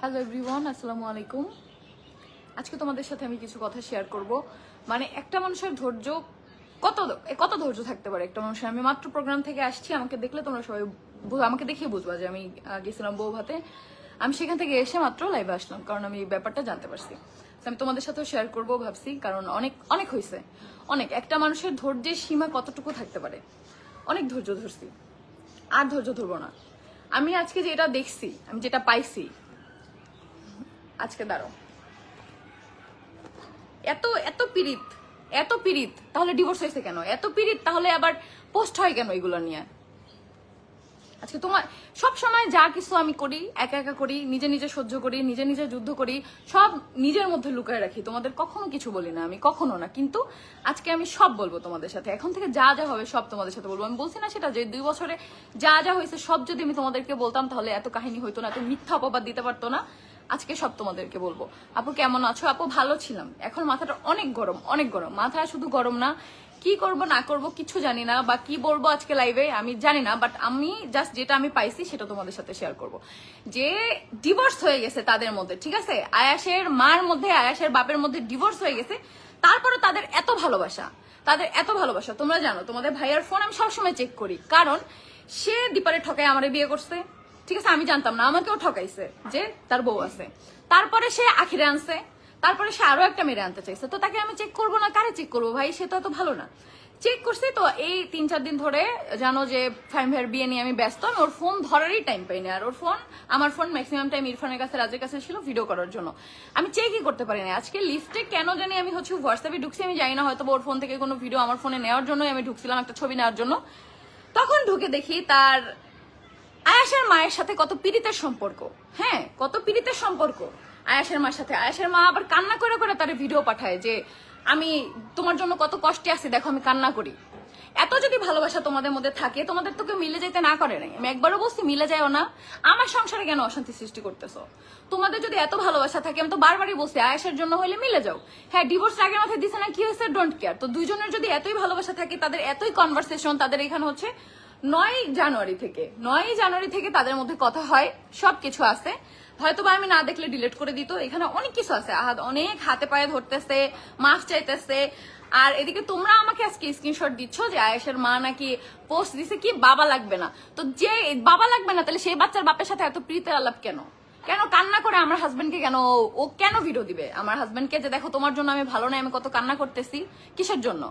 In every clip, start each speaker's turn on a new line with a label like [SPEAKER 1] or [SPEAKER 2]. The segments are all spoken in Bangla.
[SPEAKER 1] হ্যালো এভরিওয়ান আসসালামু আলাইকুম আজকে তোমাদের সাথে আমি কিছু কথা শেয়ার করব। মানে একটা মানুষের ধৈর্য কত কত ধৈর্য থাকতে পারে একটা মানুষের? আমি মাত্র প্রোগ্রাম থেকে আসছি, আমাকে দেখলে তোমরা সবাই আমাকে দেখেই বুঝবা যে আমি গেছিলাম বউ ভাতে। আমি সেখান থেকে এসে মাত্র লাইভে আসলাম, কারণ আমি এই ব্যাপারটা জানতে পারছি। আমি তোমাদের সাথেও শেয়ার করব ভাবছি, কারণ অনেক অনেক হয়েছে অনেক। একটা মানুষের ধৈর্যের সীমা কতটুকু থাকতে পারে? অনেক ধৈর্য ধরছি। আর ধৈর্য ধরবো না। আমি আজকে যেটা দেখছি, আমি যেটা পাইছি আজকে দাঁড়ো। এত এত পীড়িত এত পীড়িত, তাহলে ডিভোর্স হয়েছে কেন? এত পীড়িত, তাহলে আবার পোস্ট হয় কেন এগুলো নিয়ে? আজকে তোমার, সব সময় যা কিছু আমি করি, একা একা করি, নিজে নিজে সহ্য করি, নিজে নিজে যুদ্ধ করি, সব নিজের মধ্যে লুকায় রাখি। তোমাদের কখনো কিছু বলি না আমি, কখনো না। কিন্তু আজকে আমি সব বলব তোমাদের সাথে। এখন থেকে যা যা হবে সব তোমাদের সাথে বলব। আমি বলছি না সেটা যে দুই বছরে যা যা হয়েছে সব যদি আমি তোমাদেরকে বলতাম, তাহলে এত কাহিনী হইতো না, এত মিথ্যা অপবাদ দিতে পারতো না। আজকে সব তোমাদেরকে বলব। আপু কেমন আছো? আপু ভালো ছিলাম। এখন মাথাটা অনেক গরম অনেক গরম। মাথা শুধু গরম না, কি করব, না করব কিছু জানি না, বা কি বলব আজকে লাইভে আমি জানি না বাট আমি জাস্ট যেটা আমি পাইছি সেটা তোমাদের সাথে শেয়ার করব। যে ডিভোর্স হয়ে গেছে তাদের মধ্যে, ঠিক আছে? আয়াসের মার মধ্যে, আয়াসের বাপের মধ্যে ডিভোর্স হয়ে গেছে। তারপরে তাদের এত ভালোবাসা, তাদের এত ভালোবাসা, তোমরা জানো, তোমাদের ভাইয়ার ফোন আমি সবসময় চেক করি। কারণ সে দীপারে ঠকায় আমারে বিয়ে করছে। ঠিক আছে, আমি জানতাম না, আমাকেও ঠকাইছে যে তার বউ আছে। তারপরে সে আখিরে আনছে, তারপরে সে আরও একটা মেরে আনতে চাইছে। তো তাকে আমি চেক করব না, কারে চেক করব ভাই? সে তো এত ভালো না। চেক করছি তো এই তিন চার দিন ধরে জানো যে ফাইম ভাইয়ের বিয়ে নিয়ে আমি ব্যস্ত, আমি ওর ফোন ধরারই টাইম পাইনি আর ওর ফোন আমার ফোন ম্যাক্সিমাম টাইম ইরফানের কাছে, রাজের কাছে ছিল ভিডিও করার জন্য। আমি চেকই করতে পারি না আজকে লিস্টে কেন জানি আমি হচ্ছে হোয়াটসঅ্যাপে ঢুকছি, আমি জানি না, হয়তো ওর ফোন থেকে কোনো ভিডিও আমার ফোনে নেওয়ার জন্যই আমি ঢুকছিলাম একটা ছবি নেওয়ার জন্য। তখন ঢুকে দেখি তার আয়াসের মায়ের সাথে কত পীড়িতের সম্পর্ক। হ্যাঁ কত পীড়িতের সম্পর্ক। আয়াসের মার সাথে। আয়াসের মা আবার কান্না করে করে তার ভিডিও পাঠায় যে, আমি তোমার জন্য কত কষ্টে আছি, দেখো আমি কান্না করি। এত যদি ভালোবাসা তোমাদের মধ্যে থাকে, তোমাদের তো কেউ মিলে যেতে না করে নাই। আমি একবারও বলছি, মিলে যায়ও না। আমার সংসারে কেন অশান্তি সৃষ্টি করতেছো? তোমাদের যদি এত ভালোবাসা থাকে, আমি তো বারবারই বলছি, আয়াসের জন্য হলে মিলে যাও। হ্যাঁ ডিভোর্স আগের মাথায় দিছে না, কি হয়েছে? ডোন্ট কেয়ার তো দুইজনের যদি এতই ভালোবাসা থাকে, তাদের এতই কনভারসেশন তাদের এখানে হচ্ছে নয় জানুয়ারি থেকে, নয় জানুয়ারি থেকে তাদের মধ্যে কথা হয়, সবকিছু আছে। হয়তো বা আমি না দেখলে ডিলিট করে দিত, এখানে অনেক কিছু আছে। আহাদ অনেক হাতে পায়ে ধরতেছে, মাফ চাইতেছে। আর এদিকে তোমরা আমাকে আজকে স্ক্রিনশট দিচ্ছ যে আয়েশের মা নাকি পোস্ট দিছে কি বাবা লাগবে না। তো যে বাবা লাগবে না, তাহলে সেই বাচ্চার বাপের সাথে এত প্রীতের আলাপ কেন? কেন কান্না করে আমার হাজবেন্ডকে কেন ও কেন ভিডিও দিবে? আমার হাজবেন্ডকে যে দেখো তোমার জন্য আমি ভালো নাই আমি কত কান্না করতেছি। কিসের জন্য?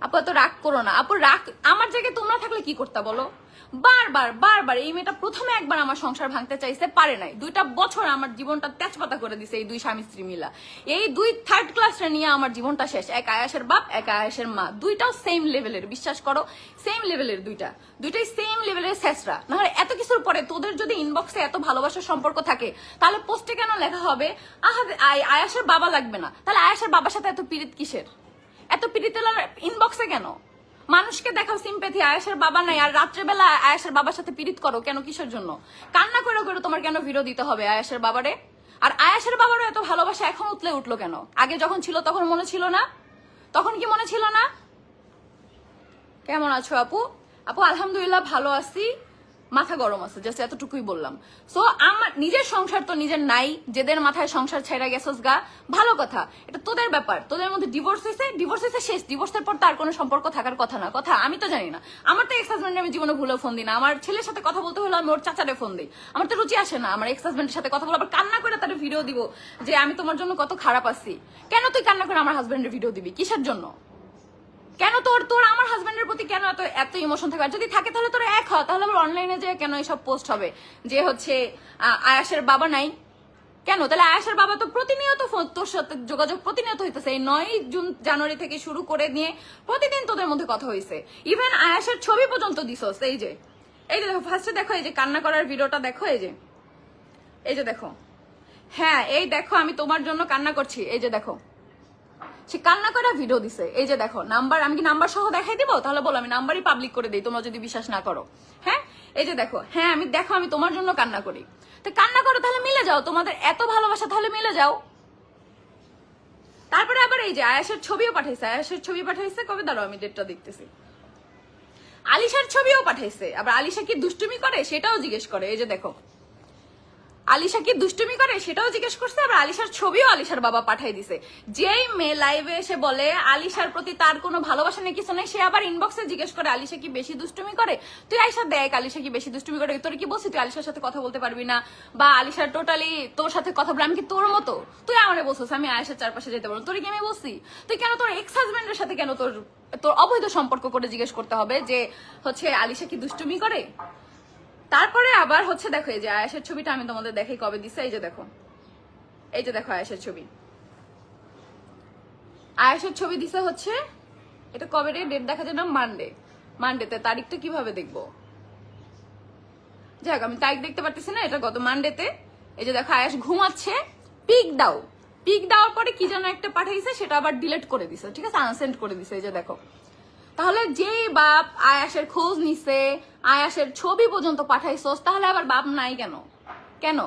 [SPEAKER 1] আপু, এত রাগ করো না। আপু, রাগ আমার জায়গায় তোমরা থাকলে কি করতে বলো? বারবার বারবার এই মেয়েটা প্রথমে একবার আমার সংসার ভাঙতে চাইছে, পারে নাই। দুইটা বছর আমার জীবনটা তেজপাতা করে দিছে এই দুই স্বামী স্ত্রী মিলা। এই দুই থার্ড ক্লাসে নিয়ে আমার জীবনটা শেষ। এক আয়াসের বাপ, এক আয়াসের মা। দুইটাও সেম লেভেলের বিশ্বাস করো সেম লেভেলের দুইটা। দুইটাই সেম লেভেলের শেষরা। নাহলে এত কিছুর পরে তোদের যদি ইনবক্সে এত ভালোবাসার সম্পর্ক থাকে, তাহলে পোস্টে কেন লেখা হবে? আহা, আয়- আয়াসের বাবা লাগবে না। তাহলে আয়াসের বাবার সাথে এত পীড়িত কিসের? এত পিরিতেলার ইনবক্সে কেন? মানুষকে দেখাও সিম্পেথি আয়েশের বাবা নাই, আর রাত্রেবেলা আয়েশের বাবার সাথে পীড়িত করো কেন কিসের জন্য? কান্না করে করে তোমার কেন ভিডিও দিতে হবে আয়েশের বাবারে? আর আয়েশের বাবারও এত ভালোবাসা এখন উতলে উঠল কেন? আগে যখন ছিল তখন মনে ছিল না? তখন কি মনে ছিল না? কেমন আছো আপু? আপু, আলহামদুলিল্লাহ ভালো আছি। মাথা গরম আছে জাস্ট এতটুকুই বললাম। সো আমার নিজের সংসার তো নিজের নাই, যেদের মাথায় সংসার ছেড়ে গেছস গা, ভালো কথা। এটা তোদের ব্যাপার, তোদের মধ্যে ডিভোর্স হয়েছে ডিভোর্স হয়েছে শেষ। ডিভোর্সের পর তার কোনো সম্পর্ক থাকার কথা না। কথা আমি তো জানি না। আমার তো এক্স হাজব্যান্ডের আমি জীবনে ভুলেও ফোন দিই না। আমার ছেলের সাথে কথা বলতে হলে আমি ওর চাচারে ফোন দিই। আমার তো রুচি আসে না। আমার এক্স হাজব্যান্ডের সাথে কথা বলে আবার কান্না করে তার ভিডিও দিব যে, আমি তোমার জন্য কত খারাপ আছি। কেন তুই কান্না করে আমার হাজব্যান্ডের ভিডিও দিবি? কিসের জন্য? কেন তোর তোর আমার হাজবেন্ডের প্রতি কেন এত এত ইমোশন থাকে? আর যদি থাকে তাহলে তোর এক হয় তাহলে আবার অনলাইনে যে কেন এসব পোস্ট হবে? যে হচ্ছে আয়াসের বাবা নাই। কেন? তাহলে আয়াসের বাবা তো প্রতিনিয়ত তোর সাথে যোগাযোগ প্রতিনিয়ত হইতেছে। এই নয় জুন, জানুয়ারি থেকে শুরু করে নিয়ে প্রতিদিন তোদের মধ্যে কথা হয়েছে ইভেন আয়াসের ছবি পর্যন্ত দিছস, এই যে। এই যে দেখো ফার্স্টে দেখো, এই যে কান্না করার ভিডিওটা দেখো, এই যে। এই যে দেখো। হ্যাঁ এই দেখো, আমি তোমার জন্য কান্না করছি। এই যে দেখো। সে কান্না করে ভিডিও দিছে। এই যে দেখো নাম্বার আমি কি নাম্বার সহ দেখাই দিব? তাহলে বলো, আমি নাম্বারই পাবলিক করে দিই, তোমরা যদি বিশ্বাস না করো। হ্যাঁ? এই যে দেখো হ্যাঁ আমি দেখো, আমি তোমার জন্য কান্না করি। তো কান্না করো, তাহলে মিলে যাও, তোমাদের এত ভালোবাসা, তাহলে মিলে যাও। তারপরে আবার এই যে, আয়াসের ছবিও পাঠাইছে, আয়াসের ছবি পাঠাইছে, কবে? দাঁড়াও, আমি ডেটটা দেখতেছি। আলিশার ছবিও পাঠাইছে, আবার আলিশা কি দুষ্টুমি করে? সেটাও জিজ্ঞেস করে। এই যে দেখো আলিশা কি দুষ্টুমি করে? সেটাও জিজ্ঞেস করছে, আবার আলিশার ছবিও আলিশার বাবা পাঠাই দিছে। যেই মেয়ে লাইভে এসে বলে, আলিশার প্রতি তার কোনো ভালোবাসা নেই, কিছু নেই, সে আবার ইনবক্সে জিজ্ঞেস করে, আলিশা কি বেশি দুষ্টুমি করে? তুই আলিশা দেখ, আলিশা কি বেশি দুষ্টুমি করে? তোর কি বলছি, তুই আলিশার সাথে কথা বলতে পারবি না। বা আলিশার টোটালি তোর সাথে কথা বলে, আমি কি তোর মতো? তুই আমারে বলছিস, আমি আয়েশার চারপাশে যেতে পারব তোর কি আমি বলছি? তুই কেন তোর এক্স হাজবেন্ডের সাথে কেন তোর তোর অবৈধ সম্পর্ক করে জিজ্ঞেস করতে হবে যে, হচ্ছে আলিশা কি দুষ্টুমি করে? তারপরে আবার হচ্ছে দেখো, এই যে আয়াসের ছবিটা আমি তোমাদের দেখাই কবে দিছে, এই যে দেখো। এই যে দেখো আয়াসের ছবি। আয়াসের ছবি দিছে হচ্ছে, এটা কবে রে? ডেট দেখা যায় না? মানডে মানডেতে তারিখটা কীভাবে দেখব? যাক আমি তারিখ দেখতে পারতেছি না, এটা গত মানডেতে এই যে দেখো, আয়াস ঘুমাচ্ছে পিক দাও। পিক দেওয়ার পরে কি যেন একটা পাঠাইছে, সেটা আবার ডিলিট করে দিছে, ঠিক আছে? আনসেন্ড করে দিছে, এই যে দেখো। তাহলে যে বাপ আয়াসের খোঁজ নিছে আয়াসের ছবি পর্যন্ত পাঠাইছস, তাহলে আবার বাপ নাই কেন? কেন?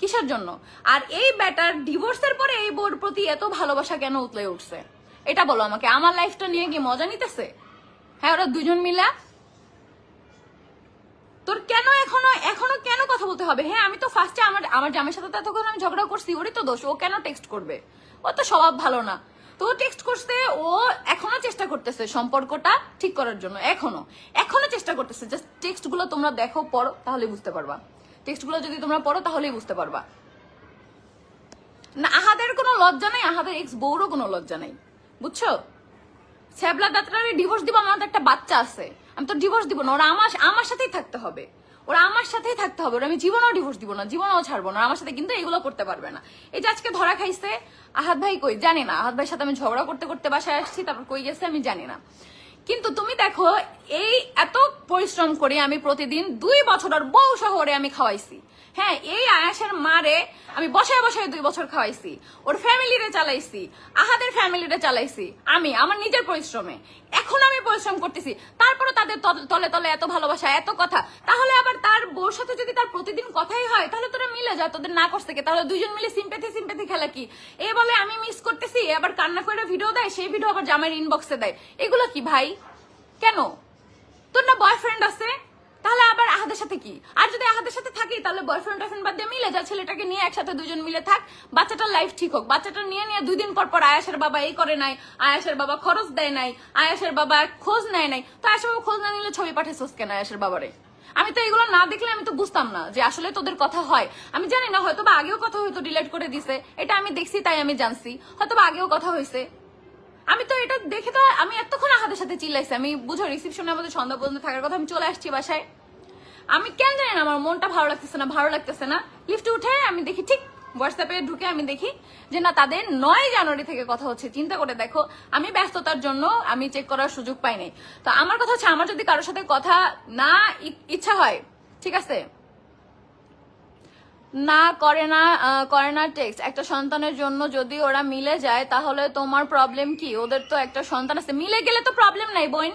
[SPEAKER 1] কিসের জন্য? আর এই ব্যাটার ডিভোর্সের পরে এই বোর প্রতি এত ভালোবাসা কেন উতলে উঠছে? এটা বলো আমাকে, আমার লাইফটা নিয়ে কি মজা নিতেছে? হ্যাঁ ওরা দুজন মিলা? তোর কেন এখনও এখনও কেন কথা বলতে হবে? হ্যাঁ আমি তো ফার্স্টে আমার আমার জামের সাথে এতক্ষণ আমি ঝগড়া করছি, ওরই তো দোষ, ও কেন টেক্সট করবে? ও তো স্বভাব ভালো না। তো টেক্সট করতে ও এখনও চেষ্টা করতেছে সম্পর্কটা ঠিক করার জন্য, এখনও। এখনও চেষ্টা করতেছে জাস্ট টেক্সটগুলো তোমরা দেখো, পড়ো তাহলে বুঝতে পারবা। টেক্সটগুলো যদি তোমরা পড়ো, তাহলেই বুঝতে পারবা। না, আহাদের কোনো লজ্জা নেই, আহাদের এক্স বউরও কোনো লজ্জা নেই। বুঝছ? শ্যাবলা দাত্রারে ডিভোর্স দিব আমার তো একটা বাচ্চা আছে। আমি তো ডিভোর্স দিব না, ওরা আমার আমার সাথেই থাকতে হবে। ওরা আমার সাথেই থাকতে হবে। ওরা আমি জীবনেও ডিভোর্স দিব না, জীবনেও ছাড়বো না আমার সাথে কিন্তু এগুলো করতে পারবে না। এই যে আজকে ধরা খাইছে আহাত ভাই কই? জানি না, আহাত ভাইয়ের সাথে আমি ঝগড়া করতে করতে বাসায় আসছি, তারপর কই গেছে আমি জানি না। কিন্তু তুমি দেখো, এই এত পরিশ্রম করে আমি প্রতিদিন দুই বছর আর বউ শহরে আমি খাওয়াইছি। হ্যাঁ এই আয়াসের মারে আমি বসায় বসায় দুই বছর খাওয়াইছি। ওর ফ্যামিলিরে চালাইছি, আহাদের ফ্যামিলিরে চালাইছি। আমি, আমার নিজের পরিশ্রমে। এখন আমি পরিশ্রম করতেছি। তারপরে তাদের তলে তলে এত ভালোবাসা, এত কথা। তাহলে আবার তার বউর সাথে যদি তার প্রতিদিন কথাই হয়, তাহলে তোরা মিলে যা, তোদের না করতে কে? তাহলে দুইজন মিলে সিম্পেথি সিম্পেথি খেলা কি? এ বলে আমি মিস করতেছি আবার কান্না করে ভিডিও দেয়, সেই ভিডিও আবার জামাইয়ের ইনবক্সে দেয়। এগুলো কি ভাই? কেন? তোর না বয়ফ্রেন্ড আছে? তাহলে আবার আহাদের সাথে কি? আর যদি আহাদের সাথে থাকি, তাহলে বয়ফ্রেন্ড টয়ফ্রেন্ড বাদ দিয়ে মিলে যা, ছেলেটাকে নিয়ে একসাথে দুজন মিলে থাক, বাচ্চাটার লাইফ ঠিক হোক। বাচ্চাটা নিয়ে নিয়ে দুই দিন পর পর আয়াসের বাবা এই করে নাই, আয়াসের বাবা খরচ দেয় নাই, আয়াসের বাবা খোঁজ নেয় নাই। তো আয়াসের বাবা খোঁজ না নিলে ছবি পাঠাইছোস কেন আয়াসের বাবারে? আমি তো এগুলো না দেখলে আমি তো বুঝতাম না যে আসলে তোদের কথা হয়। আমি জানি না হয়তো বা আগেও কথা হয়তো ডিলেট করে দিছে। এটা আমি দেখছি, তাই আমি জানছি। হয়তো বা আগেও কথা হয়েছে আমি তো এটা দেখে তো আমি এতক্ষণ আহাদের সাথে চিল্লাইছি। আমি বুঝো রিসিপশনে আমাদের সন্ধ্যা পর্যন্ত থাকার কথা আমি চলে আসছি বাসায়। আমি কেন জানি না, আমার মনটা ভালো লাগতেছে না, ভালো লাগতেছে না। লিফটে উঠে আমি দেখি, ঠিক হোয়াটসঅ্যাপে ঢুকে আমি দেখি যে, না, তাদের নয় জানুয়ারি থেকে কথা হচ্ছে। চিন্তা করে দেখো, আমি ব্যস্ততার জন্য আমি চেক করার সুযোগ পাইনি তো আমার কথা হচ্ছে, আমার যদি কারোর সাথে কথা না ইচ্ছা হয়, ঠিক আছে? না করে না করে না টেক্সট একটা সন্তানের জন্য যদি ওরা মিলে যায়, তাহলে তোমার প্রবলেম কি? ওদের তো একটা সন্তান আছে। মিলে গেলে তো প্রবলেম নাই, বোন।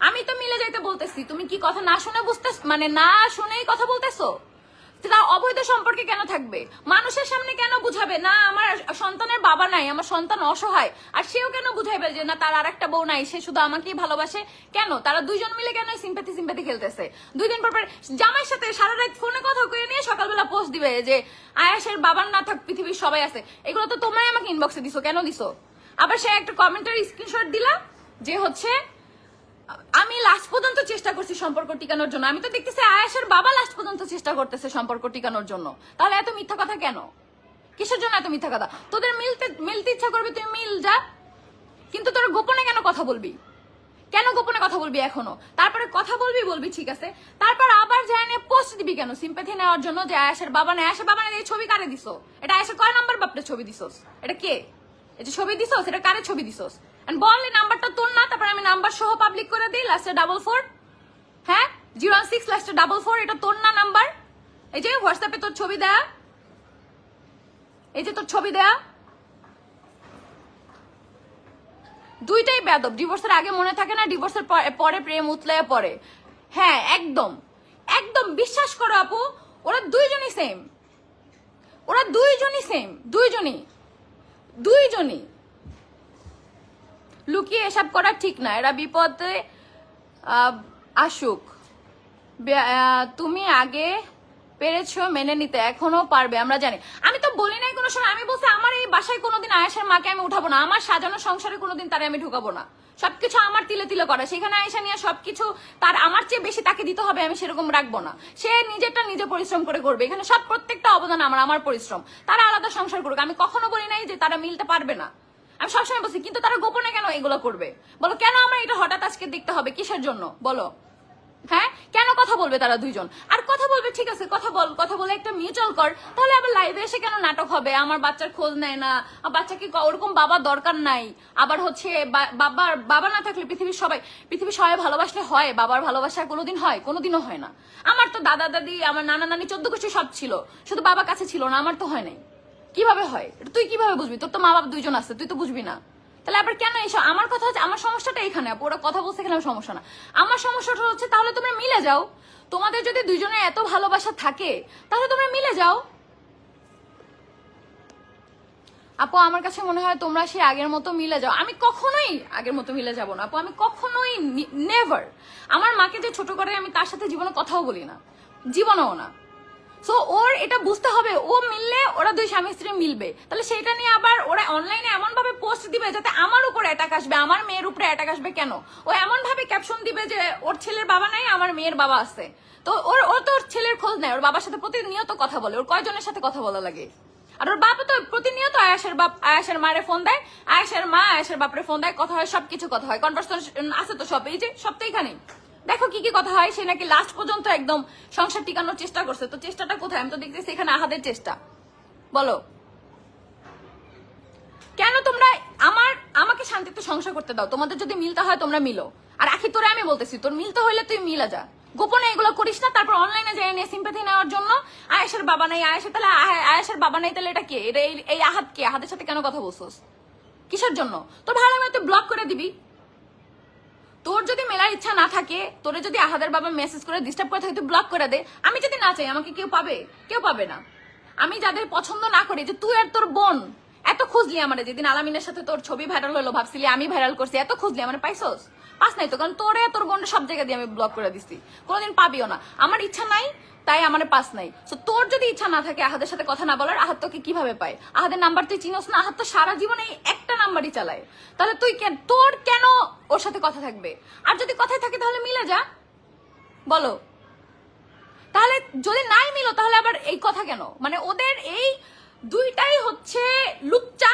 [SPEAKER 1] আমি তো মিলে যাইতে বলতেছি। তুমি কি কথা না শুনে বুঝতে মানে না শুনেই কথা বলতেছো? তা অবৈধ সম্পর্কে কেন থাকবে? মানুষের সামনে কেন বুঝাবে? না, আমার সন্তানের বাবা নাই, আমার সন্তান অসহায়। আর সেও কেন বুঝাইবে যে, না, তার আর একটা বউ নাই, সে শুধু আমাকেই ভালোবাসে? কেন? তারা দুইজন মিলে কেন সিম্পাথি সিম্পাথি খেলতেছে? দুই দিন পর পর জামাইয়ের সাথে সারা রাত ফোনে কথা কয়ে নিয়ে সকালবেলা পোস্ট দিবে যে, আয়াসের বাবার না থাক, পৃথিবীর সবাই আছে। এগুলো তো তোমরাই আমাকে ইনবক্সে দিছো, কেন দিছো? আবার সে একটা কমেন্টের স্ক্রিনশট দিলা যে হচ্ছে আমি লাস্ট পর্যন্ত চেষ্টা করছি সম্পর্ক টিকানোর জন্য। আমি তো দেখতেছি আয়াসের বাবা লাস্ট পর্যন্ত চেষ্টা করতেছে সম্পর্ক টিকানোর জন্য। তাহলে এত মিথ্যা কথা কেন? কিসের জন্য এত মিথ্যা কথা? তোদের মিলতে মিলতে ইচ্ছা করবে, তুই মিল যা। কিন্তু তোর গোপনে কেন কথা বলবি? কেন গোপনে কথা বলবি এখনও? তারপরে কথা বলবি বলবি, ঠিক আছে। তারপর আবার যায় নিয়ে পোস্ট দিবি কেন? সিম্পাথি নেওয়ার জন্য যে আয়াসের বাবা নেই। আয়াসের বাবা নেই, এই ছবি কারে দিছো? এটা আয়াসের কয় নাম্বার বাপটা ছবি দিছোস? এটা কে? যে ছবি দিছোস, এটা কারে ছবি দিছোস? And বল নাম্বারটা তোর না, তারপর আমি নাম্বার সহ পাবলিক করে দিই লাস্টে ডাবল ফোর হ্যাঁ? জিরো সিক্স লাস্টে ডাবল ফোর এটা তোর না নাম্বার? এই যে হোয়াটসঅ্যাপে তোর ছবি দেয়া। এই যে, তোর ছবি দেয়া। দুইটাই বেদব ডিভোর্সের আগে মনে থাকে না ডিভোর্সের পরে প্রেম উতলায় পরে হ্যাঁ একদম। একদম, বিশ্বাস করো আপু, ওরা দুইজনই সেম ওরা দুইজনই সেম দুইজনই। দুইজনই। লুকিয়ে এসব করা ঠিক না। এরা বিপদে আসুক। তুমি আগে পেরেছ মেনে নিতে, এখনও পারবে, আমরা জানি। আমি তো বলি নাই কোনো সময়, আমি বলছি, আমার এই বাসায় কোনোদিন আয়েশার মাকে আমি উঠাবো না, আমার সাজানো সংসারে কোনোদিন তারে আমি ঢুকাবো না। সবকিছু আমার তিলে তিলে করা, সেখানে আয়েশা নিয়ে সবকিছু তার আমার চেয়ে বেশি তাকে দিতে হবে, আমি সেরকম রাখব না। সে নিজেরটা নিজে পরিশ্রম করে করবে, এখানে সব প্রত্যেকটা অবদান আমার আমার পরিশ্রম। তারা আলাদা সংসার করুক, আমি কখনো বলি নাই যে তারা মিলতে পারবে না। আমি সবসময় বলছি, কিন্তু তারা গোপনে কেন এগুলো করবে? বলো, কেন আমার এটা হঠাৎ আজকে দেখতে হবে কিসের জন্য? বলো। হ্যাঁ? কেন কথা বলবে তারা দুইজন? আর কথা বলবে, ঠিক আছে, কথা বল, কথা বলে একটা মিউচুয়াল কর, তাহলে আবার লাইভে এসে কেন নাটক হবে? আমার বাচ্চার খোঁজ নেয় না বাচ্চাকে ওরকম বাবা দরকার নাই। আবার হচ্ছে বাবার বাবা না থাকলে পৃথিবীর সবাই পৃথিবীর সবাই ভালোবাসলে হয়, বাবার ভালোবাসা কোনোদিন হয়, কোনোদিনও হয় না। আমার তো দাদা, দাদি, আমার নানা, নানি, চোদ্দ গোষ্ঠী সব ছিল, শুধু বাবা কাছে ছিল না, আমার তো হয় নাই। কীভাবে হয়? তুই কীভাবে বুঝবি? তোর তো মা বাবা দুইজন আছে, তুই তো বুঝবি না। তাহলে আবার কেন এসো আমার কথা হচ্ছে, আমার সমস্যাটা এখানে ওরা কথা বলছে এখানে সমস্যা না। আমার সমস্যাটা হচ্ছে, তাহলে তোমরা মিলে যাও। তোমাদের যদি দুইজনের এত ভালোবাসা থাকে, তাহলে তোমরা মিলে যাও। আপু, আমার কাছে মনে হয় তোমরা সেই আগের মতো মিলে যাও। আমি কখনোই আগের মতো মিলে যাব না, আপু। আমি কখনোই নেভার আমার মাকে যে ছোট করে আমি তার সাথে জীবনে কথাও বলি না। জীবনেও না। সো ওর এটা বুঝতে হবে, ও মিললে ওরা দুই স্বামী স্ত্রী মিলবে। তাহলে সেটা নিয়ে আবার ওরা অনলাইনে এমন ভাবে পোস্ট দিবে যাতে আমার উপরে অ্যাটাক আসবে, আমার মেয়ের উপরে অ্যাটাক আসবে কেন? ও এমন ভাবে ক্যাপশন দিবে যে, ওর ছেলের বাবা নাই, আমার মেয়ের বাবা আছে। তো ওর ও তো ওর ছেলের খোঁজ নেয় ওর বাবার সাথে প্রতিনিয়ত কথা বলে, ওর কয়জনের সাথে কথা বলা লাগে? আর ওর বাপ তো প্রতিনিয়ত আয়াসের বাপ, আয়াসের মায়ের ফোন দেয়, আয়াসের মা আয়াসের বাপরে ফোন দেয়, কথা হয়, সবকিছু কথা হয়। কনভার্সেশন আছে তো সব, এই যে সব তো এখানেই। দেখো কি কি কথা হয়, সে নাকি লাস্ট পর্যন্ত একদম সংসার টিকানোর চেষ্টা করছে। তো চেষ্টাটা কোথায়? আমি তো দেখতেছি এখানে আহাদের চেষ্টা। বলো। কেন তোমরা আমার, আমাকে শান্তিতে সংসার করতে দাও? তোমাদের যদি মিলতে হয় তোমরা মিলো। আর আখি, তোরে আমি বলতেছি, তোর মিলতে হইলে তুই মিলা যা। গোপনে এগুলো করিস না, তারপর অনলাইনে যাই নিয়ে সিম্পাথি নেওয়ার জন্য। আয়েশের বাবা নাই আয়েশের তাহলে আয়- আয়েশের বাবা নাই, তাহলে এটা কে? এটা এই- আহাত কে? আহাদের সাথে কেন কথা বলছোস? কিসের জন্য? তোর ভালো লাগে তুই ব্লক করে দিবি। তোর যদি মেলার ইচ্ছা না থাকে, তোরে যদি আহাদের বাবা মেসেজ করে ডিস্টার্ব করে থাকে, তুই ব্লক করে দে। আমি যদি না চাই, আমাকে কেউ পাবে? কেউ পাবে না। আমি যাদের পছন্দ না করি, যে তুই আর তোর বোন, এত খুঁজলি আমার, যেদিন আলামিনের সাথে তোর ছবি ভাইরাল হলো, ভাবছিলি আমি ভাইরাল করছি, এত খুঁজলি আমার, পাইছস? পাস নাই তো, কারণ তোরে তোর বোনটা সব জায়গা দিয়ে আমি ব্লক করে দিছি। কোনোদিন পাবিও না। আমার ইচ্ছা নাই তাই আমার পাস নাই। তো তোর যদি ইচ্ছা না থাকে আহাদের সাথে কথা না বলার আহাত তোকে কীভাবে পায়? আহাদের নাম্বার তুই চিনোস না আহাত তো সারা জীবনে একটা নাম্বারই চালায়। তাহলে তুই কেন, তোর কেন ওর সাথে কথা থাকবে? আর যদি কথাই থাকে তাহলে মিলে যা। বলো। তাহলে যদি নাই মিলো, তাহলে আবার এই কথা কেন? মানে ওদের এই দুইটাই হচ্ছে লুচ্চা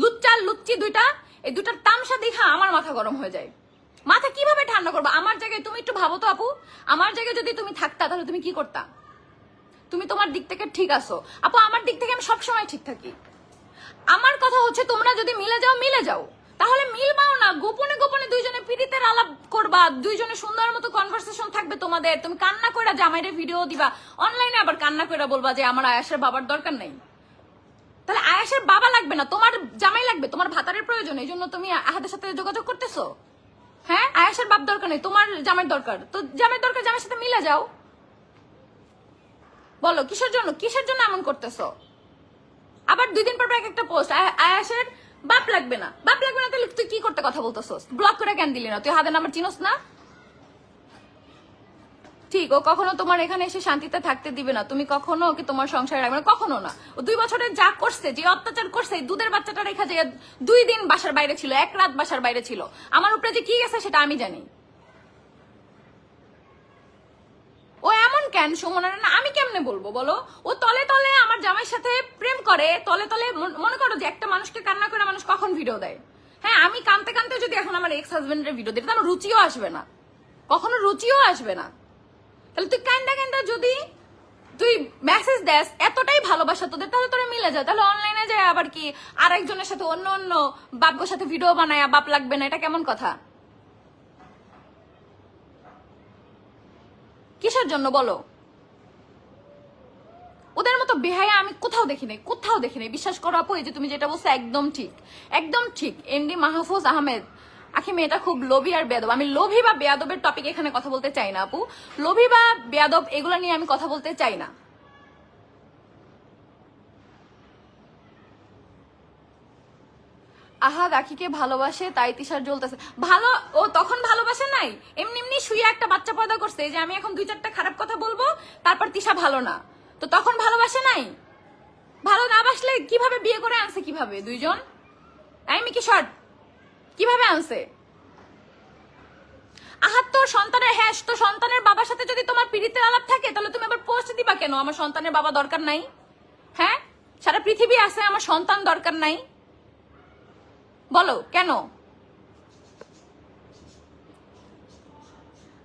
[SPEAKER 1] লুচ্চা লুচ্চি দুইটা, এই দুটার তামসা দেখা আমার মাথা গরম হয়ে যায়। মাথা কীভাবে ঠান্ডা করব? আমার জায়গায় তুমি একটু ভাবো তো আপু। আমার জায়গায় যদি তুমি থাকতা, তাহলে তুমি কি করতা? তুমি তোমার দিক থেকে ঠিক আছো। আপু, আমার দিক থেকে আমি সবসময় ঠিক থাকি। আমার কথা হচ্ছে, তোমরা যদি মিলে যাও মিলে যাও। তাহলে মিলবাও না। গোপনে গোপনে দুইজনে পীড়িতের আলাপ করবা। দুইজনে সুন্দর মতো কনভারসেশন থাকবে তোমাদের। তুমি কান্না করে জামাইরে ভিডিও দিবা। অনলাইনে আবার কান্না করে বলবা যে, আমার আয়াসের বাবার দরকার নেই। তাহলে আয়াসের বাবা লাগবে না। তোমার জামাই লাগবে। তোমার ভাতারের প্রয়োজন। এই জন্য তুমি আহাদের সাথে যোগাযোগ করতেছো? হ্যাঁ? আয়াসের বাপ দরকার নেই, তোমার জামের দরকার। তো জামের দরকার জামের সাথে মিলে যাও। বলো, কিসের জন্য? কিসের জন্য এমন করতেছো? আবার দুই দিন পর এক একটা পোস্ট আয়াসের বাপ লাগবে না। বাপ লাগবে না, তাহলে তুই কি করতে কথা বলতেছ ব্লক করে কেন দিলি না? তুই হাতে নাম্বার চিনোস না? ঠিক, ও কখনো তোমার এখানে এসে শান্তিতে থাকতে দিবে না। তুমি কখনো ওকে তোমার সংসারে রাখবে না, কখনো না। ও দুই বছরে যা করছে, যে অত্যাচার করছে দুধের বাচ্চাটা রেখা যে দুই দিন বাসার বাইরে ছিল, এক রাত বাসার বাইরে ছিল। আমার উপরে যে কি গেছে সেটা আমি জানি। ও এমন কেন সুমনের? না, আমি কেমনে বলব বলো? ও তলে তলে আমার জামাইয়ের সাথে প্রেম করে, তলে তলে মন- করো যে একটা মানুষকে কান্না করে মানুষ কখন ভিডিও দেয়? হ্যাঁ আমি কানতে কানতে যদি এখন আমার এক্স হাজবেন্ডের ভিডিও দিই তাহলে রুচিও আসবে না। কখনো রুচিও আসবে না। তাহলে তুই কান্দা কান্দা যদি তুই মেসেজ দেস, এতটাই ভালোবাসা তোদের, তাহলে তোরা মিলে যায় তাহলে অনলাইনে যায় আবার কি? আর একজনের সাথে অন্য অন্য বাপগোর সাথে ভিডিও বানায় বাপ লাগবে না, এটা কেমন কথা? কিসের জন্য বলো? ওদের মতো বেহায়া আমি কোথাও দেখি নাই, কোথাও দেখি নাই। বিশ্বাস করো আপু, এই যে তুমি যেটা বলছো, একদম ঠিক। একদম ঠিক। এমডি মাহফুজ আহমেদ আখি, মেয়েটা খুব লোভী আর বেয়াদব। আমি লোভী বা বেয়াদবের টপিক এখানে কথা বলতে চাই না, আপু। লোভী বা বেয়াদব, এগুলো নিয়ে আমি কথা বলতে চাই না। আহাদ আখিকে ভালোবাসে, তাই তিশার জ্বলতেছে। ভালো, ও তখন ভালোবাসে নাই? এমনি এমনি শুয়ে একটা বাচ্চা পয়দা করছে যে আমি এখন দুই চারটা খারাপ কথা বলব, তারপর তিশা ভালো না। তো তখন ভালোবাসে নাই? ভালো না বাসলে কীভাবে বিয়ে করে আনছে কীভাবে দুইজন? আমি কি শর্ট কীভাবে আনছে? আহাত তোর সন্তানের হ্যাঁ তো সন্তানের বাবার সাথে যদি তোমার পীড়িতের আলাপ থাকে, তাহলে তুমি আবার পোস্ট দিবা কেন? আমার সন্তানের বাবা দরকার নাই। হ্যাঁ? সারা পৃথিবী আছে, আমার সন্তান দরকার নাই। বলো, কেন?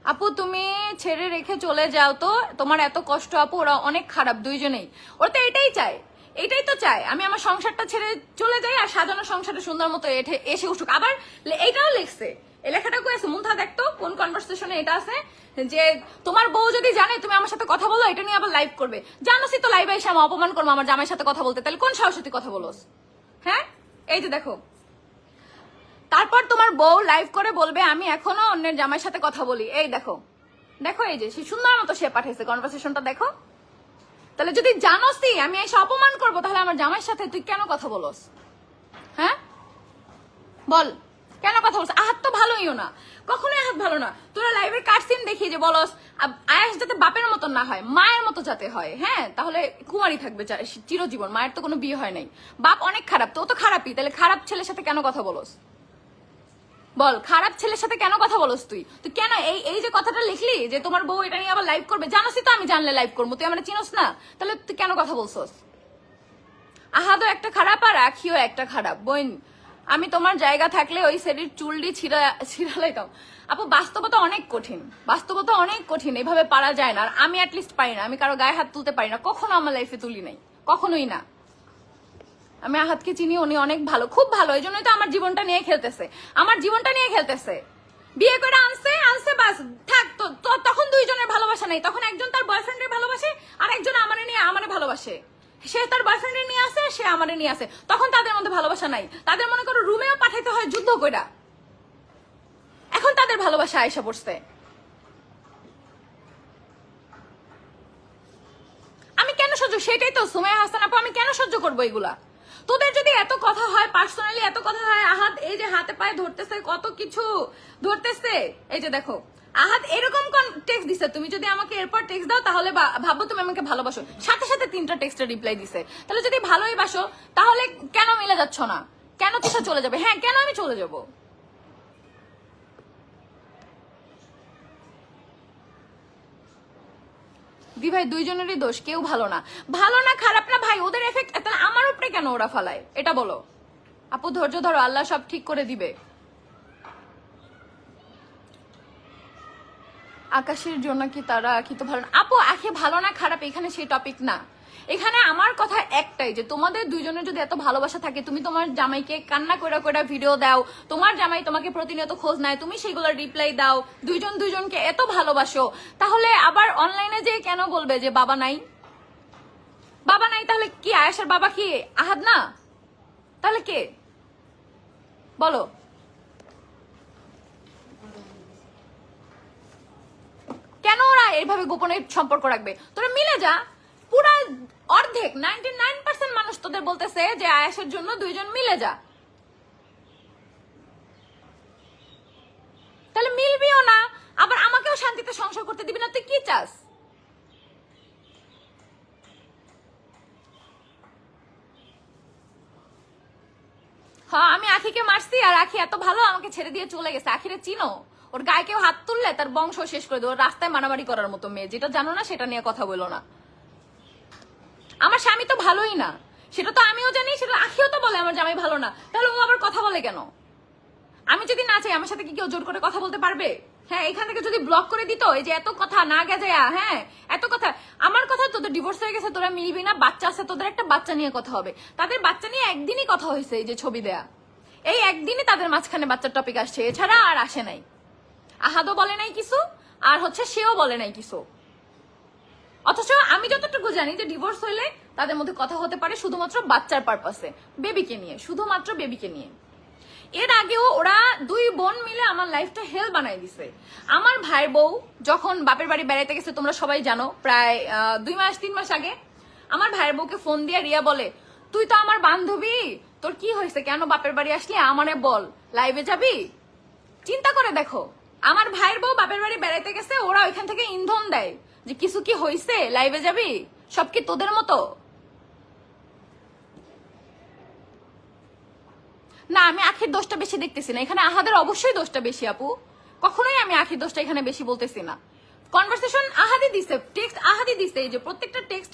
[SPEAKER 1] আপু, তুমি ছেড়ে রেখে চলে যাও তো। তোমার এত কষ্ট, আপু, ওরা অনেক খারাপ, দুইজনেই। ওরা তো এটাই চায়। এটাই তো চাই। আমি আমার সংসারটা ছেড়ে চলে যাই আর সাজানো সংসারটা সুন্দর মতো এসে উঠুক। আবার এইটাও লিখছে। এই লেখাটা মুন্থা দেখতো কোন কনভারসেশনে এটা আছে? যে তোমার বউ যদি জানে, তুমি আমার সাথে কথা বলো, এটা নিয়ে আবার লাইভ করবে। জানোসই তো লাইভে এসে আমি অপমান করব আমার জামাইয়ের সাথে কথা বলতে। তাহলে কোন সাহসে কথা বলোস? হ্যাঁ? এই যে দেখো। তারপর তোমার বউ লাইভ করে বলবে, আমি এখনও অন্যের জামাইয়ের সাথে কথা বলি। এই দেখো। দেখো এই যে, সে সুন্দর মতো সে পাঠিয়েছে। কনভারসেশনটা দেখো। তাহলে যদি জানোসই আমি এসে অপমান করব, তাহলে আমার জামাইয়ের সাথে তুই কেন কথা বলোস? হ্যাঁ? বল, কেন কথা বলছ আহাত তো ভালোইও না। কখনোই আহাত ভালো না। তোরা লাইভের কাটসিন দেখি যে বলস আয়াস যাতে বাপের মতন না হয়, মায়ের মতো যাতে হয় হ্যাঁ? তাহলে কুমারী থাকবে চিরজীবন, মায়ের তো কোনো বিয়ে হয় নাই। বাপ অনেক খারাপ, তো তো খারাপই, তাহলে খারাপ ছেলের সাথে কেন কথা বলস? বল, খারাপ ছেলের সাথে কেন কথা বলস তুই? তুই কেন এই এই যে কথাটা লিখলি, যে তোমার বউ এটা নিয়ে আবার লাইভ করবে, জানোসই তো আমি জানলে লাইভ করব, তুই আমার চিনোস না? তাহলে তুই কেন কথা বলছস? আহাদও একটা খারাপ আর আখিও একটা খারাপ। বোন, আমি তোমার জায়গা থাকলে ওই সেটির চুলটি ছিঁড়া ছিঁড়ালাইতাম। আপু, বাস্তবতা অনেক কঠিন। বাস্তবতা অনেক কঠিন, এভাবে পারা যায় না। আর আমি অ্যাটলিস্ট পারি না, আমি কারও গায়ে হাত তুলতে পারি না। কখনো আমার লাইফে তুলি নাই, কখনোই না। আমি আহাতকে চিনি, উনি অনেক ভালো, খুব ভালো, এই জন্যই তো আমার জীবনটা নিয়ে খেলতেছে। আমার জীবনটা নিয়ে খেলতেছে। বিয়ে করে আনছে আনছে, বাস, থাক, তো তখন দুইজনের ভালোবাসা নেই। তখন একজন তার বয়ফ্রেন্ডের ভালোবাসে, আর একজন আমারে নিয়ে, আমারে ভালোবাসে। সে তার বয়ফ্রেন্ডের নিয়ে আসে, সে আমারে নিয়ে আসে। তখন তাদের মধ্যে ভালোবাসা নাই। তাদের মনে করো রুমেও পাঠাইতে হয় যুদ্ধ কইরা। এখন তাদের ভালোবাসা আয়সা পড়ছে। আমি কেন সহ্য, সেটাই তো, সুমাইয়া হাসান আপু, আমি কেন সহ্য করব এগুলা? তোদের যদি এত কথা হয় পার্সোনালি এত কথা হয় আহাত এই যে হাতে পায়ে ধরতেছে, কত কিছু ধরতেছে। এই যে দেখো আহাত এরকম কোন টেক্সট দিছে? তুমি যদি আমাকে এরপর টেক্সট দাও, তাহলে বা- ভাবো তুমি আমাকে ভালোবাসো। সাথে সাথে তিনটা টেক্সটের রিপ্লাই দিছে। তাহলে যদি ভালোই বাসো, তাহলে কেন মিলে যাচ্ছ না? কেন তিসা চলে যাবে? হ্যাঁ কেন আমি চলে যাব? দি ভাই, দুইজনেরই দোষ, কেউ ভালো না। ভালো না, খারাপ না, ভাই, ওদের এফেক্ট তাহলে আমার উপরে কেন ওরা ফালায়? এটা বলো। আপু, ধৈর্য ধরো, আল্লাহ সব ঠিক করে দিবে। আকাশের জন্য কি তারা কি তো ভালো আপু আখে ভালো না, খারাপ, এখানে সেই টপিক না। এখানে আমার কথা একটাই যে তোমাদের দুইজনের যদি এত ভালোবাসা থাকে, তুমি তোমার জামাইকে কান্না করে করে ভিডিও দাও, তোমার জামাই তোমাকে প্রতিনিয়ত খোঁজ নেয়, তুমি সেগুলোর রিপ্লাই দাও, দুইজন দুইজনকে এত ভালোবাসো, তাহলে আবার অনলাইনে যে কেন বলবে যে বাবা নাই? বাবা নাই তাহলে কি আয়াসের বাবা কি আহাদ না? তাহলে কে? বলো। কেন ওরা এইভাবে গোপনে সম্পর্ক রাখবে? তোরা মিলে যা, পুরা অর্ধেক নাইনটি নাইন পার্সেন্ট মানুষ তোদের বলতেছে যে আয়াসের জন্য দুইজন মিলে যা। তাহলে মিলবিও না, আবার আমাকেও শান্তিতে সংসার করতে দিবি না, তুই কি চাস? আমি আখিকে মারছি আর আখি এত ভালো আমাকে ছেড়ে দিয়ে চলে গেছে। আখিরে চিনো, ওর গায়ে কেউ হাত তুললে তার বংশ শেষ করে দেবো রাস্তায় মারামারি করার মতো মেয়ে। যেটা জানো না, সেটা নিয়ে কথা বলো না। আমার স্বামী তো ভালোই না। সেটা তো আমিও জানি, সেটা আখিও তো বলে আমার জামাই ভালো না। তাহলে ও আবার কথা বলে কেন? আমি যদি না চাই, আমার সাথে কি কেউ জোর করে কথা বলতে পারবে? হ্যাঁ এখান থেকে যদি ব্লক করে দিত, এই যে এত কথা না গেছে হ্যাঁ এত কথা। আমার কথা তোদের ডিভোর্স হয়ে গেছে, তোরা মিলবি না, বাচ্চা আছে, তোদের একটা বাচ্চা নিয়ে কথা হবে। তাদের বাচ্চা নিয়ে একদিনই কথা হয়েছে, এই যে ছবি দেয়া। এই একদিনই তাদের মাঝখানে বাচ্চার টপিক আসছে, এছাড়া আর আসে নাই। আহাদও বলে নাই কিছু, আর হচ্ছে সেও বলে নাই কিছু। অথচ আমি যতটুকু জানি যে ডিভোর্স হইলে তাদের মধ্যে কথা হতে পারে শুধুমাত্র বাচ্চার পারপাসে বেবিকে নিয়ে, শুধুমাত্র বেবিকে নিয়ে। এর আগেও ওরা দুই বোন মিলে আমার লাইফটা হেল বানাই দিছে। আমার ভাই বউ যখন বাপের বাড়ি বেড়াইতে গেছে, তোমরা সবাই জানো, প্রায় দুই মাস, তিন মাস আগে, আমার ভাইয়ের বউকে ফোন দিয়ে রিয়া বলে, তুই তো আমার বান্ধবী, তোর কি হয়েছে? কেন বাপের বাড়ি আসলি? আমারে বল লাইভে যাবি? চিন্তা করে দেখো, আমার ভাইয়ের বউ বাপের বাড়ি বেড়াইতে গেছে, ওরা ওইখান থেকে ইন্ধন দেয়। যে কিছু কি হয়েছে লাইভে যাবি? সব কি তোদের মতো? না, আমি আখির দোষটা বেশি দেখতেছি না। এখানে আহাদের অবশ্যই দোষটা বেশি, আপু। কখনোই আমি আখির দোষটা এখানে বেশি বলতেছি না। কনভারসেশন আহাদি দিছে টেক্সট আহাদি দিছে। এই যে প্রত্যেকটা টেক্সট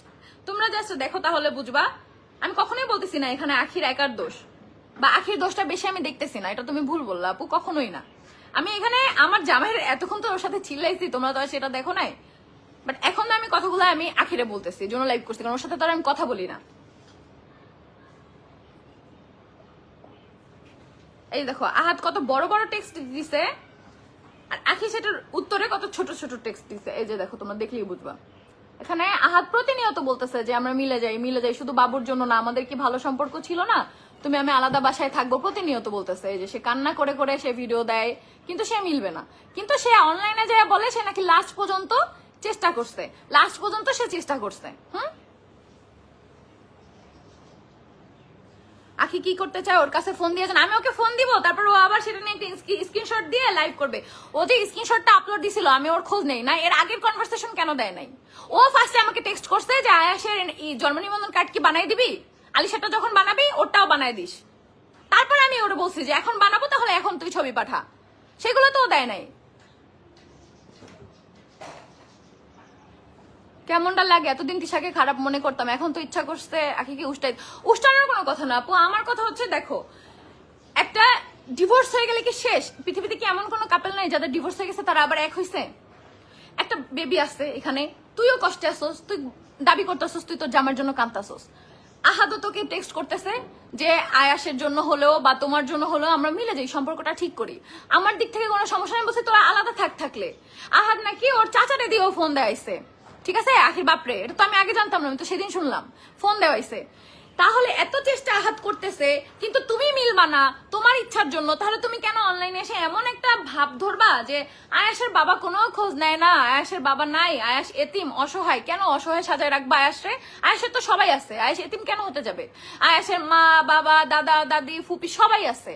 [SPEAKER 1] তোমরা জাস্ট দেখো তাহলে বুঝবা। আমি কখনোই বলতেছি না এখানে আখির একার দোষ। বা আখির দোষটা বেশি আমি দেখতেছি না। এটা তুমি ভুল বললা, আপু। কখনোই না। আমি এখানে আমার জামাইয়ের এতক্ষণ তো ওর সাথে চিল্লাইছি, তোমরা তো সেটা দেখো নাই। বাট এখন আমি কথাগুলো আমি আখিরে বলতেছি, জন্য লাইভ করছি, কারণ ওর সাথে তো আমি কথা বলি না। এই দেখো, আহাত কত বড় বড় টেক্সট দিছে, আর আখি সেটার উত্তরে কত ছোট ছোট টেক্সট দিছে। এই যে দেখো, তোমরা দেখলেই বুঝবা। এখানে আহাত প্রতিনিয়ত বলতেছে যে, আমরা মিলে যাই মিলে যাই, শুধু বাবুর জন্য না, আমাদের কি ভালো সম্পর্ক ছিল না? তুমি আমি আলাদা বাসায় থাকব, প্রতিনিয়ত বলতেছে। এই যে সে কান্না করে করে সে ভিডিও দেয়, কিন্তু সে মিলবে না। কিন্তু সে অনলাইনে যায় বলে, সে নাকি লাস্ট পর্যন্ত চেষ্টা করছে। লাস্ট পর্যন্ত সে চেষ্টা করছে। হুম? আখি কি করতে চায়? ওর কাছে ফোন দিয়েছেন। আমি ওকে ফোন দিব, তারপর ও আবার সেটা নিয়ে স্ক্রিনশট দিয়ে লাইভ করবে। ও যে স্ক্রিনশটটা আপলোড দিছিল, আমি ওর খোঁজ নেই। না, এর আগের কনভারসেশন কেন দেয় নাই? ও ফার্স্টে আমাকে টেক্সট করছে যে, আয়াসের জন্ম নিবন্ধন কার্ড কি বানাই দিবি? আলিশাটা যখন বানাবি ওটাও বানাই দিস। তারপর আমি ওরা বলছি যে, এখন বানাবো, তাহলে এখন তুই ছবি পাঠা। সেগুলো তো দেয় নাই। কেমনটা লাগে? এতদিন তিশাকে খারাপ মনে করতাম, এখন তো ইচ্ছা করছে আখিকে উষ্টাই উষ্টানোর কোনো কথা না, আপু, আমার কথা হচ্ছে দেখো, একটা ডিভোর্স হয়ে গেলে কি শেষ? পৃথিবীতে কি এমন কোনো কাপেল নাই যাদের ডিভোর্স হয়ে গেছে, তারা আবার এক হয়েছে একটা বেবি আছে এখানে, তুইও কষ্টে আসোস, তুই দাবি করতেছস তুই তোর জামার জন্য কান্তাছস আহাদও তোকে টেক্সট করতেছে যে, আয়াসের জন্য হলেও বা তোমার জন্য হলেও আমরা মিলে যাই, সম্পর্কটা ঠিক করি। আমার দিক থেকে কোনো সমস্যা নেই, বলছে তোরা আলাদা থাক থাকলে। আহাদ নাকি ওর চাচারে দিয়েও ফোন দেয়াইছে ঠিক আছে? আখির বাপরে, এটা তো আমি আগে জানতাম না, আমি তো সেদিন শুনলাম। ফোন দেওয়াইছে তাহলে এত চেষ্টা আহাত করতেছে, কিন্তু তুমি মিলবা না, তোমার ইচ্ছার জন্য। তাহলে তুমি কেন অনলাইনে এসে এমন একটা ভাব ধরবা যে আয়াসের বাবা কোনো খোঁজ নেয় না? আয়াসের বাবা নাই, আয়াস এতিম, অসহায়। কেন অসহায় সাজায় রাখবা আয়াসরে? আয়াসের তো সবাই আছে, আয়াস এতিম কেন হতে যাবে? আয়াসের মা, বাবা, দাদা, দাদি, ফুপি সবাই আছে।